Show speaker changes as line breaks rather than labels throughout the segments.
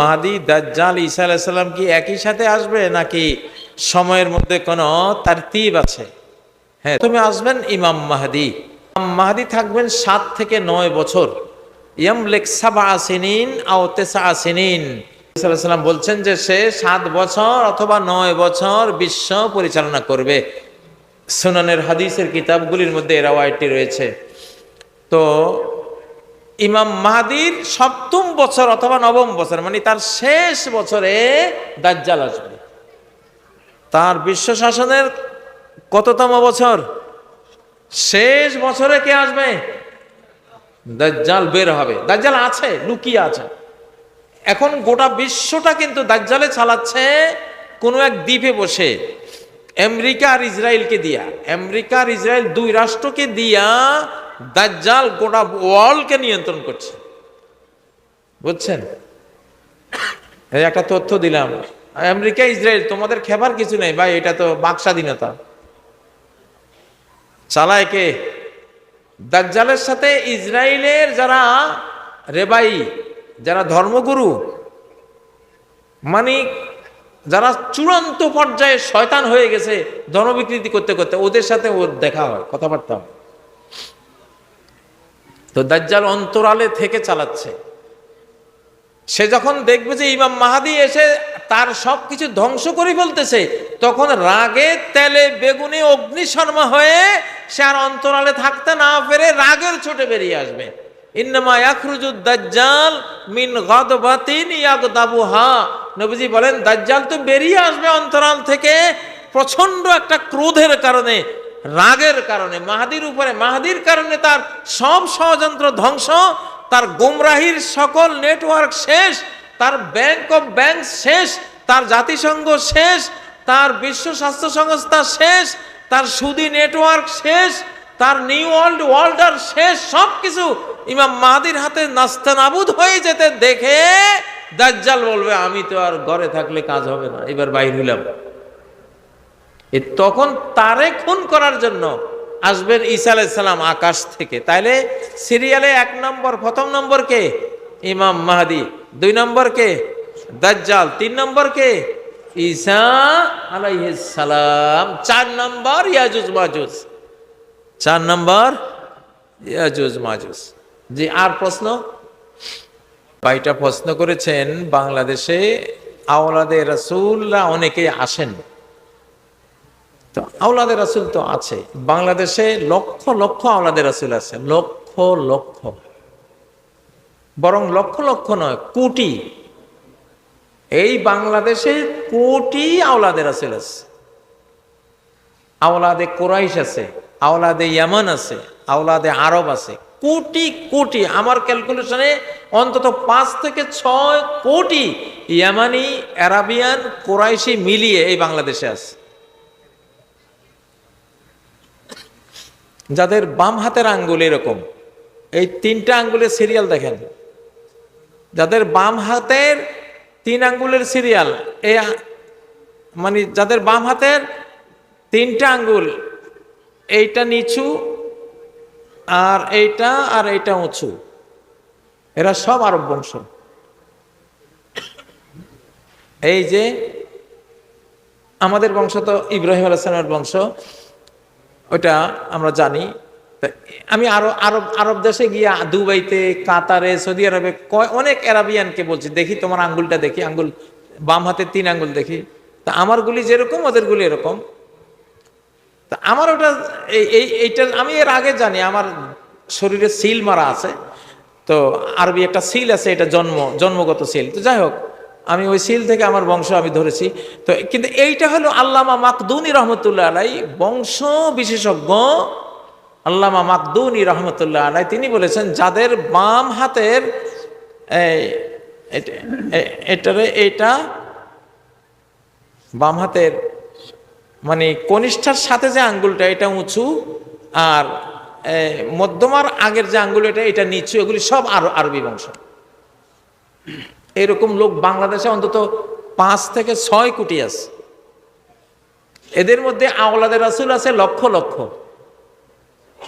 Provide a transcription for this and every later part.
মাহাদি দাজ্জাল ঈসা আলাইসাল্লাম কি একই সাথে আসবে নাকি সময়ের মধ্যে কোনো তার তিব আছে? হ্যাঁ তুমি আসবেন ইমাম মাহাদি। ইমাম মাহাদি থাকবেন সাত থেকে নয় বছর। ইয়াম লেক সাবা আসিনিন আও তেসা আসিনিন সাল্লাম বলছেন যে সে সাত বছর অথবা নয় বছর বিশ্ব পরিচালনা করবে। সুনানের হাদিসের কিতাবগুলির মধ্যে এ রাওয়ায়তটি রয়েছে। তো ইমাম মাহাদির সপ্তম বছর অথবা নবম বছর মানে তার শেষ বছরে দাজ্জাল আসবে। তার বিশ্ব শাসনের কততম বছর? শেষ বছরে কে আসবে? দাজ্জাল বের হবে। দাজ্জাল আছে, লুকিয়ে আছে। এখন গোটা বিশ্বটা কিন্তু দাজ্জালে চালাচ্ছে কোনো এক দ্বীপে বসে। আমেরিকা আর ইসরায়েলকে দিয়া, আমেরিকা আর ইসরায়েল দুই রাষ্ট্রকে দিয়া দাজ্জাল গোটা ওয়ার্ল্ডকে নিয়ন্ত্রণ করছে। বুঝছেন? এই একটা তথ্য দিলাম। আমেরিকা, ইসরায়েল, তোমাদের খেবার কিছু নেই ভাই, এটা তো বাক স্বাধীনতা। চালায় কে? দাজ্জালের সাথে ইসরায়েলের যারা রেবাই, যারা ধর্মগুরু মানে যারা চূড়ান্ত পর্যায়ে শয়তান হয়ে গেছে ধর্মবিকৃতি করতে করতে, ওদের সাথে ওর দেখা হয়, কথাবার্তা হয়। তো দাজ্জাল অন্তরালে থেকে চালাচ্ছে। সে যখন দেখবে যে ইমাম মাহাদি এসে তার সব কিছু ধ্বংস করে ফেলতেছে, তখন রাগে, তেলে, বেগুনে, অগ্নিশর্মা হয়ে সে আর অন্তরালে থাকতে না পেরে রাগের ছোটে বেরিয়ে আসবে। ইন্নামা ইয়াখরুজুদ দাজ্জাল মিন গাদবাতিন ইয়াগদাবুহা। নবীজি বলেন, দাজ্জাল তো বেরিয়ে আসবে অন্তরাল থেকে প্রচণ্ড একটা ক্রোধের কারণে। রাগের কারণে, মাহাদির উপরে, মাহাদির কারণে তার সব ষড়যন্ত্র ধ্বংস, তার গুমরাহির সকল নেটওয়ার্ক শেষ, তার ব্যাংক অফ ব্যাংক শেষ, তার জাতিসংঘ শেষ, তার বিশ্ব স্বাস্থ্য সংস্থা শেষ, তার সুদি নেটওয়ার্ক শেষ, তার নিউ ওয়ার্ল্ড ওয়ার্ল্ডার শেষ সব কিছু ইমাম মাহাদির হাতে নাস্তানাবুদ হয়ে যেতে দেখে দাজ্জাল বলবে, আমি তো আর ঘরে থাকলে কাজ হবে না, এবার বাইর হইলাম। তখন তারে খুন করার জন্য আসবেন ঈসা আলাইসাল্লাম আকাশ থেকে। তাইলে সিরিয়ালে এক নম্বর, প্রথম নম্বর কে? ইমাম মাহাদি। দুই নম্বর কে? দাজ্জাল। তিন নম্বর কে? ঈসা আলাইহিসসালাম চার নম্বর ইয়াজুজ মাজুজ। চার নম্বর ইয়াজুজ মাজুজ। জি, আর প্রশ্ন? ভাইটা প্রশ্ন করেছেন, বাংলাদেশে আওলাদে রাসূলরা অনেকে আসেন। তো আওলাদের রাসুল তো আছে। বাংলাদেশে লক্ষ লক্ষ আওলাদের রাসুল আছে। লক্ষ লক্ষ। বরং লক্ষ লক্ষ নয়, কোটি। এই বাংলাদেশে কোটি আওলাদের রাসুল আছে। আওলাদে কোরাইশ আছে, আওলাদে ইয়ামান আছে, আওলাদে আরব আছে। কোটি কোটি। আমার ক্যালকুলেশনে অন্তত পাঁচ থেকে ছয় কোটি ইয়ামানি, অ্যারাবিয়ান, কোরাইশি মিলিয়ে এই বাংলাদেশে আছে। যাদের বাম হাতের আঙ্গুল এরকম, এই তিনটা আঙ্গুলের সিরিয়াল দেখেন। যাদের বাম হাতের তিন আঙ্গুলের সিরিয়াল এই মানে যাদের বাম হাতের তিনটা আঙ্গুল, এইটা নিচু আর এইটা আর এইটা উঁচু। এরা সব আরব বংশ। এই যে আমাদের বংশ তো ইব্রাহিম আলাইসলামের বংশ ওটা আমরা জানি। আমি আরও আরব আরব দেশে গিয়ে দুবাইতে, কাতারে, সৌদি আরবে অনেক অ্যারাবিয়ানকে বলছি, দেখি তোমার আঙ্গুলটা দেখি, আঙ্গুল, বাম হাতে তিন আঙ্গুল দেখি। তা আমার গুলি যেরকম, ওদের গুলি এরকম। তা আমার ওটা এই, এইটা আমি এর আগে জানি, আমার শরীরে সিল মারা আছে। তো আরবি একটা সিল আছে, এটা জন্ম, জন্মগত সিল। তো যাই হোক আমি ওই সিল থেকে আমার বংশ আমি ধরেছি। তো কিন্তু এইটা হলো আল্লামা মাকদুনি রহমতুল্লাহ আলাই, বংশ বিশেষজ্ঞ আল্লামা মাকদুনি রহমতুল্লাহ আলাই। তিনি বলেছেন, যাদের বাম হাতের এটা- এটারে এইটা বাম হাতের মানে কনিষ্ঠার সাথে যে আঙ্গুলটা, এটা উঁচু আর মধ্যমার আগের যে আঙ্গুল, এটা এটা নিচু, এগুলি সব আর, আরবি বংশ। এরকম লোক বাংলাদেশে অন্তত পাঁচ থেকে ছয় কোটি আছে। এদের মধ্যে আওলাদের রাসুল আছে লক্ষ লক্ষ।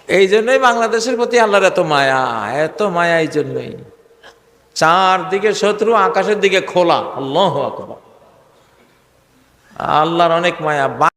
এই জন্যই বাংলাদেশের প্রতি আল্লাহর এত মায়া এত মায়া এই জন্যই। চারদিকে শত্রু, আকাশের দিকে খোলা। আল্লাহ আকবার। আল্লাহর অনেক মায়া।